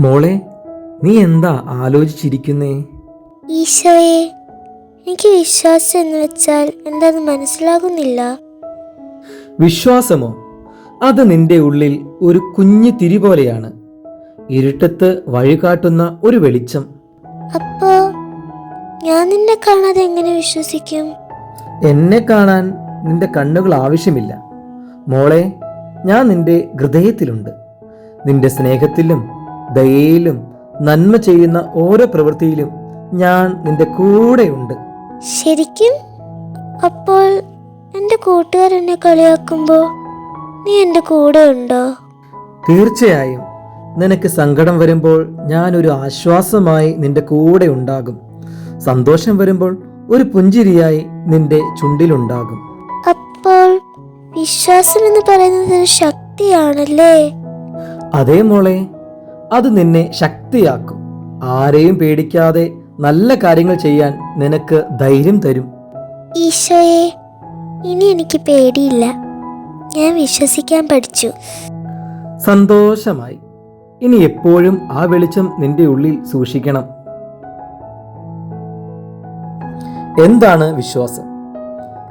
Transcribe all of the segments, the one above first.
മോളെ നീ എന്താ ആലോചിച്ചിരിക്കുന്നേ? ഈശോയെ എനിക്ക് വിശ്വാസം എന്ന് വെച്ചാൽ എന്താന്ന് മനസ്സിലാകുന്നില്ല. വിശ്വാസമോ? അത് നിന്റെ ഉള്ളിൽ ഒരു കുഞ്ഞു തിരി പോലെയാണ്. ഇരുട്ടത്ത് വഴികാട്ടുന്ന ഒരു വെളിച്ചം. അപ്പോ ഞാൻ നിന്നെ കാണാതെ എങ്ങനെ വിശ്വസിക്കും? എന്നെ കാണാൻ നിന്റെ കണ്ണുകൾ ആവശ്യമില്ല. മോളെ ഞാൻ നിന്റെ ഹൃദയത്തിലുണ്ട്. നിന്റെ സ്നേഹത്തിലും ദയയിലും നന്മ ചെയ്യുന്ന ഓരോ പ്രവൃത്തിയിലും ഞാൻ നിന്റെ കൂടെയുണ്ട്. ശരിക്കും? അപ്പോൾ എന്റെ കൂട്ടുകാർ എന്നെ കളിയാക്കുമ്പോൾ നീ എന്റെ കൂടെ ഉണ്ടോ? തീർച്ചയായും. നിനക്ക് സങ്കടം വരുമ്പോൾ ഞാൻ ഒരു ആശ്വാസമായി നിന്റെ കൂടെ ഉണ്ടാകും. സന്തോഷം വരുമ്പോൾ ഒരു പുഞ്ചിരിയായി നിന്റെ ചുണ്ടിലുണ്ടാകും. അപ്പോൾ വിശ്വാസം എന്ന് പറയുന്നത് ഒരു ശക്തിയാണല്ലേ? അതേ മോളെ അത് നിന്നെ ശക്തിയാക്കും. ആരെയും പേടിക്കാതെ നല്ല കാര്യങ്ങൾ ചെയ്യാൻ നിനക്ക് ധൈര്യം തരും. ഈശോയെ ഇനി എനിക്ക് പേടിയില്ല. ഞാൻ വിശ്വസിക്കാൻ പഠിച്ചു. സന്തോഷമായി. ഇനി എപ്പോഴും ആ വെളിച്ചം നിന്റെ ഉള്ളിൽ സൂക്ഷിക്കണം. എന്താണ് വിശ്വാസം?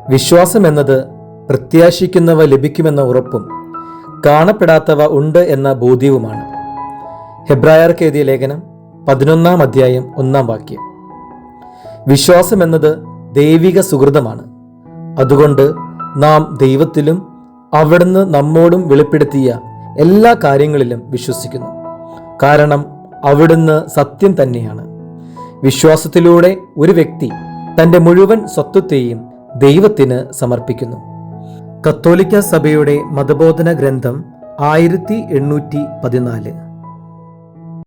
വിശ്വാസം എന്നത് പ്രത്യാശിക്കുന്നവ ലഭിക്കുമെന്ന ഉറപ്പും കാണപ്പെടാത്തവ ഉണ്ട് എന്ന ബോധ്യവുമാണ്. ഹെബ്രായർക്ക് എഴുതിയ ലേഖനം പതിനൊന്നാം അധ്യായം ഒന്നാം വാക്യം. വിശ്വാസം എന്നത് ദൈവിക സുഹൃതമാണ്. അതുകൊണ്ട് നാം ദൈവത്തിലും അവിടുന്ന് നമ്മോടും വെളിപ്പെടുത്തിയ എല്ലാ കാര്യങ്ങളിലും വിശ്വസിക്കുന്നു. കാരണം അവിടുന്ന് സത്യം തന്നെയാണ്. വിശ്വാസത്തിലൂടെ ഒരു വ്യക്തി തന്റെ മുഴുവൻ സ്വത്വത്തെയും ദൈവത്തിന് സമർപ്പിക്കുന്നു. കത്തോലിക്ക സഭയുടെ മതബോധന ഗ്രന്ഥം ആയിരത്തി എണ്ണൂറ്റി പതിനാല്.